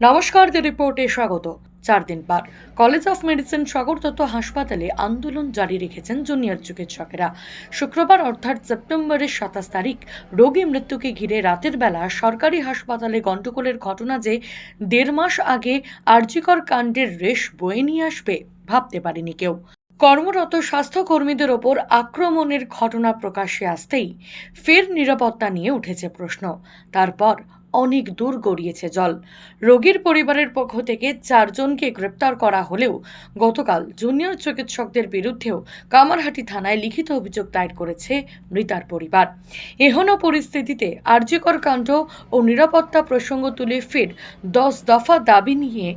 নমস্কার, দি রিপোর্টে স্বাগত। চার দিন পর। College of medicine Sagar Dutta হাসপাতালে আন্দোলন জারি রেখেছেন জুনিয়র চিকিৎসকেরা। শুক্রবার, অর্থাৎ সেপ্টেম্বরের সাতাশ তারিখ, রোগী মৃত্যুকে ঘিরে রাতের বেলা সরকারি হাসপাতালে গণ্ডগোলের ঘটনা যে দেড় মাস আগে আর্যিকর কাণ্ডের রেশ বয়ে নিয়ে আসবে, ভাবতে পারেনি কেউ। কর্মরত স্বাস্থ্যকর্মীদের ওপর আক্রমণের ঘটনা প্রকাশ্যে আসতেই ফের নিরাপত্তা নিয়ে উঠেছে প্রশ্ন। তারপর অনেক দূর গড়িয়েছে জল। রোগীর পরিবারের পক্ষ থেকে চারজনকে গ্রেপ্তার করা হলেও গতকাল জুনিয়র চিকিৎসকদের বিরুদ্ধেও কামারহাটি থানায় লিখিত অভিযোগ দায়ের করেছে মৃতার পরিবার। এহন পরিস্থিতিতে আর্যকর কাণ্ড ও নিরাপত্তা প্রসঙ্গ তুলে ফের দশ দফা দাবি নিয়ে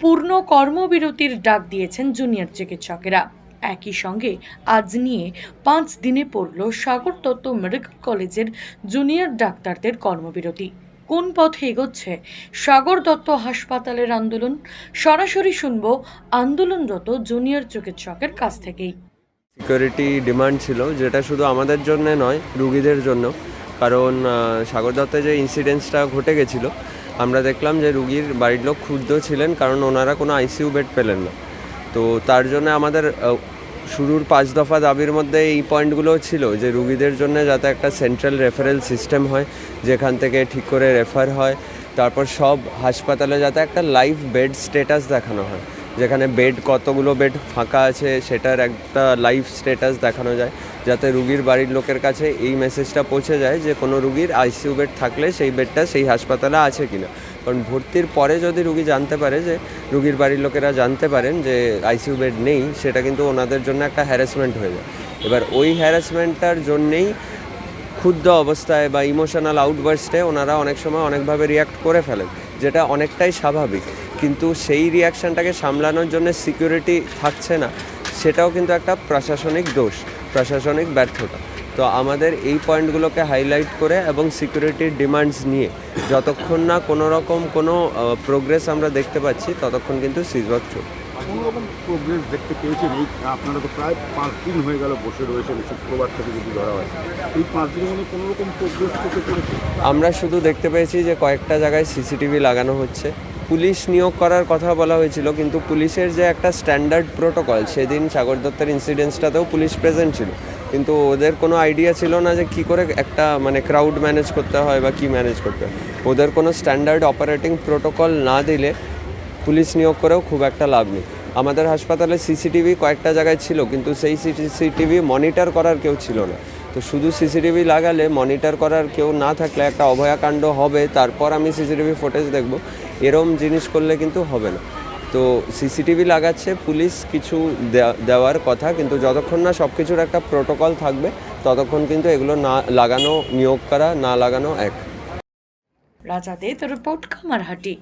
পূর্ণ কর্মবিরতির ডাক দিয়েছেন জুনিয়র চিকিৎসকেরা। একই সঙ্গে আজ নিয়ে পাঁচ দিনে পড়ল সাগর দত্ত মেডিকেল কলেজের জুনিয়র ডাক্তারদের কর্মবিরতি। কোন পথে এগোচ্ছে? সাগর দত্ত হাসপাতালের আন্দোলন। সরাসরি শুনব আন্দোলনরত জুনিয়র চিকিৎসকের কাছ থেকেই। সিকিউরিটি ডিমান্ড ছিল, যেটা শুধু আমাদের জন্য নয়, রুগীদের জন্য। কারণ সাগর দত্তে যে ইনসিডেন্টসটা ঘটে গেছিল, আমরা দেখলাম যে রুগীর বাড়ির লোক ক্ষুব্ধ ছিলেন, কারণ ওনারা কোনো আইসিইউ বেড পেলেন না। তো তার জন্য আমাদের শুরুর পাঁচ দফা দাবির মধ্যে এই পয়েন্টগুলো ছিল যে রুগীদের জন্য যাতে একটা সেন্ট্রাল রেফারেল সিস্টেম হয়, যেখান থেকে ঠিক করে রেফার হয়। তারপর সব হাসপাতালে যাতে একটা লাইভ বেড স্টেটাস দেখানো হয়, যেখানে বেড কতগুলো বেড ফাঁকা আছে সেটার একটা লাইভ স্টেটাস দেখানো যায়। যাতে রুগীর বাড়ির লোকের কাছে এই মেসেজটা পৌঁছে যায় যে কোনো রুগীর আইসিইউ বেড থাকলে সেই বেডটা সেই হাসপাতালে আছে কিনা। কারণ ভর্তির পরে যদি রুগী জানতে পারে যে রুগীর বাড়ির লোকেরা জানতে পারেন যে আইসিইউ বেড নেই, সেটা কিন্তু ওনাদের জন্য একটা হ্যারাসমেন্ট হয়ে যায়। এবার ওই হ্যারাসমেন্টটার জন্যেই ক্ষুদ্র অবস্থায় বা ইমোশনাল আউটবার্সটে ওনারা অনেক সময় অনেকভাবে রিয়াক্ট করে ফেলেন, যেটা অনেকটাই স্বাভাবিক। কিন্তু সেই রিয়াকশানটাকে সামলানোর জন্য সিকিউরিটি থাকছে না, সেটাও কিন্তু একটা প্রশাসনিক দোষ, প্রশাসনিক ব্যর্থতা। তো আমাদের এই পয়েন্টগুলোকে হাইলাইট করে এবং সিকিউরিটির ডিমান্ডস নিয়ে যতক্ষণ না কোনো রকম কোনো প্রোগ্রেস আমরা দেখতে পাচ্ছি ততক্ষণ কিন্তু সিজওয়াক চলবে। প্রোগ্রেস দেখতে পেয়েছেন? এই আপনারা তো প্রায় পাঁচ দিন হয়ে গেল বসে রয়েছেন শুক্রবার থেকে যদি ধরা হয়। এই পাঁচ দিনের মধ্যে প্রোগ্রেস করতে পেরেছে আমরা শুধু দেখতে পেয়েছি যে কয়েকটা জায়গায় সিসিটিভি লাগানো হচ্ছে। পুলিশ নিয়োগ করার কথা বলা হয়েছিল কিন্তু পুলিশের যে একটা স্ট্যান্ডার্ড প্রোটোকল সেদিন সাগর দত্তের ইনসিডেন্টসটাতেও পুলিশ প্রেজেন্ট ছিল। কিন্তু ওদের কোনো আইডিয়া ছিল না যে কী করে একটা মানে ক্রাউড ম্যানেজ করতে হয় বা কী ম্যানেজ করতে হয়। ওদের কোনো স্ট্যান্ডার্ড অপারেটিং প্রোটোকল না দিলে পুলিশ নিয়োগ করেও খুব একটা লাভ নেই। আমাদের হাসপাতালে সিসিটিভি কয়েকটা জায়গায় ছিল, কিন্তু সেই সিসিটিভি মনিটর করার কেউ ছিল না। তো শুধু সিসিটিভি লাগালে মনিটর করার কেউ না থাকলে একটা অভয়াকাণ্ড হবে, তারপর আমি সিসিটিভি ফুটেজ দেখব। এরম জিনিস করলে কিন্তু হবে না। তো সিসিটিভি লাগাচ্ছে, পুলিশ কিছু দেওয়ার কথা, কিন্তু যতক্ষণ না সব কিছুর একটা প্রোটোকল থাকবে, ততক্ষণ কিন্তু এগুলো না, লাগানো নিয়োগ করা, না লাগানো এক। রাজা দে রিপোর্ট কামারহাটি।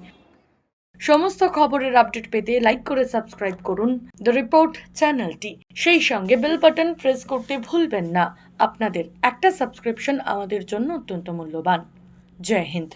সমস্ত খবরের আপডেট পেতে লাইক করে সাবস্ক্রাইব করুন। দ্য রিপোর্ট চ্যানেলটি। সেই সঙ্গে বেল বাটন প্রেস করতে ভুলবেন না। আপনাদের একটা সাবস্ক্রিপশন আমাদের জন্য অত্যন্ত মূল্যবান। জয় হিন্দ।